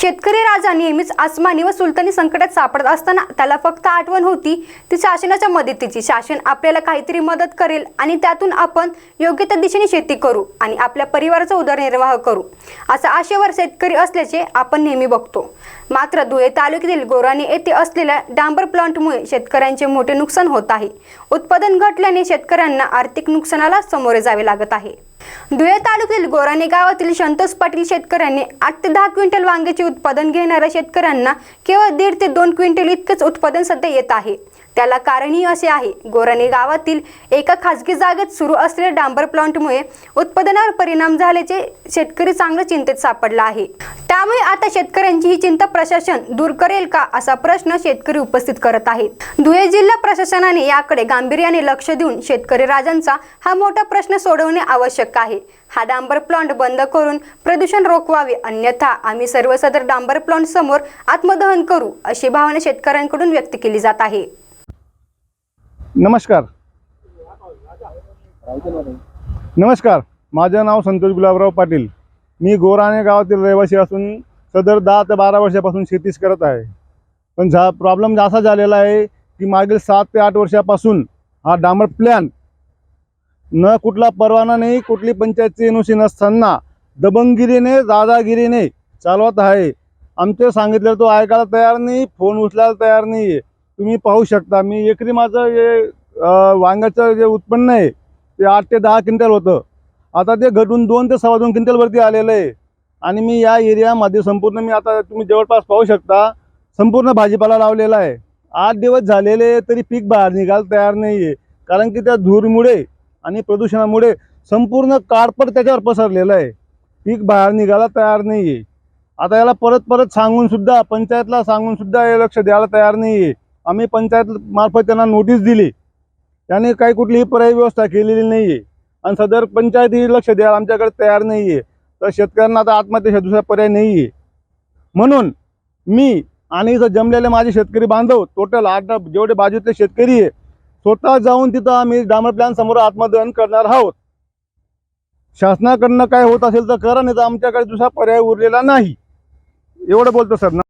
शेतकरी राजा नेहमीच आसमानी व सुलतानी संकटात सापडत असताना त्याला फक्त आठवण होती ती शासनाच्या मदतीची. शासन आपल्याला काहीतरी मदत करेल आणि त्यातून आपण योग्य त्या दिशेने शेती करू आणि आपल्या परिवाराचा उदरनिर्वाह करू असा आशेवर शेतकरी असल्याचे आपण नेहमी बघतो. मात्र धुळे तालुक्यातील गोराणे येथे असलेल्या डांबर प्लांटमुळे शेतकऱ्यांचे मोठे नुकसान होत आहे. उत्पादन घटल्याने शेतकऱ्यांना आर्थिक नुकसानाला सामोरे जावे लागत आहे. धुळे तालुक्यातील गोराणे गावातील संतोष पाटील शेतकऱ्यांनी आठ ते दहा क्विंटल वांग्याचे उत्पादन घेणाऱ्या शेतकऱ्यांना केवळ दीड ते दोन क्विंटल इतकेच उत्पादन सध्या येत आहे. त्याला कारणही असे आहे गोराणे गावातील एका खासगी जागेत सुरू असलेल्या डांबर प्लांटमुळे उत्पादनावर परिणाम झाल्याचे शेतकरी चांगलं चिंतेत सापडला आहे. त्यामुळे आता शेतकऱ्यांची ही चिंता प्रशासन दूर करेल का असा प्रश्न शेतकरी उपस्थित करत आहेत. धुळे जिल्हा प्रशासनाने याकडे गांभीर्याने लक्ष देऊन शेतकरी राजांचा हा मोठा प्रश्न सोडवणे आवश्यक आहे. हा डांबर प्लांट बंद करून प्रदूषण रोखवावे अन्यथा आम्ही सर्व सदर डांबर प्लांट समोर आत्मदहन करू अशी भावना शेतकऱ्यांकडून व्यक्त केली जात आहे. नमस्कार. नमस्कार. माझं नाव संतोष गुलाबराव पाटील. मी गोराणे गावातील रहिवासी असून सदर दहा ते बारा वर्षापासून शेतीच करत आहे. पण झा प्रॉब्लेम असा झालेला आहे की मागील सात ते आठ वर्षापासून हा डांबर प्लॅन न कुठला परवाना नाही कुठली पंचायतची एनओसी नसताना दबंगगिरीने दादागिरीने चालवत आहे. आमचे सांगितलं तो ऐकायला तयार नाही फोन उचलायला तयार नाही आहे तुम्ही पाहू शकता मी एकरी माझं जे वांग्याचं जे उत्पन्न आहे ते आठ ते दहा क्विंटल होतं. आता ते घटून दोन ते सव्वा दोन क्विंटलवरती आलेलं आहे. आणि मी या एरियामध्ये संपूर्ण मी आता तुम्ही जवळपास पाहू शकता संपूर्ण भाजीपाला लावलेला आहे. आठ दिवस झालेले तरी पीक बाहेर निघायला तयार नाही आहे कारण की त्या धूरमुळे आणि प्रदूषणामुळे संपूर्ण काळपट त्याच्यावर पसरलेलं आहे. पीक बाहेर निघायला तयार नाही आहे आता याला परत परत सांगून सुद्धा पंचायतला सांगून सुद्धा हे लक्ष द्यायला तयार नाही आहे आम्ही पंचायत मार्फत त्यांना नोटीस दिली. त्याने काही कुठलीही पर्यायी व्यवस्था केलेली नाही आहे आणि सदर पंचायत ही लक्ष द्यायला आमच्याकडे तयार नाही आहे तर शेतकऱ्यांना आता आत्महत्येशिवाय दुसरा पर्याय नाही आहे म्हणून मी आणि इथं जमलेले माझे शेतकरी बांधव टोटल आठ जेवढे बाजूतले शेतकरी आहे स्वतः जाऊन तिथं आम्ही डामर प्लॅन समोर आत्मदहन करणार आहोत. शासनाकडनं काय होत असेल तर करा नाही तर आमच्याकडे दुसरा पर्याय उरलेला नाही. एवढं बोलतो सर. ना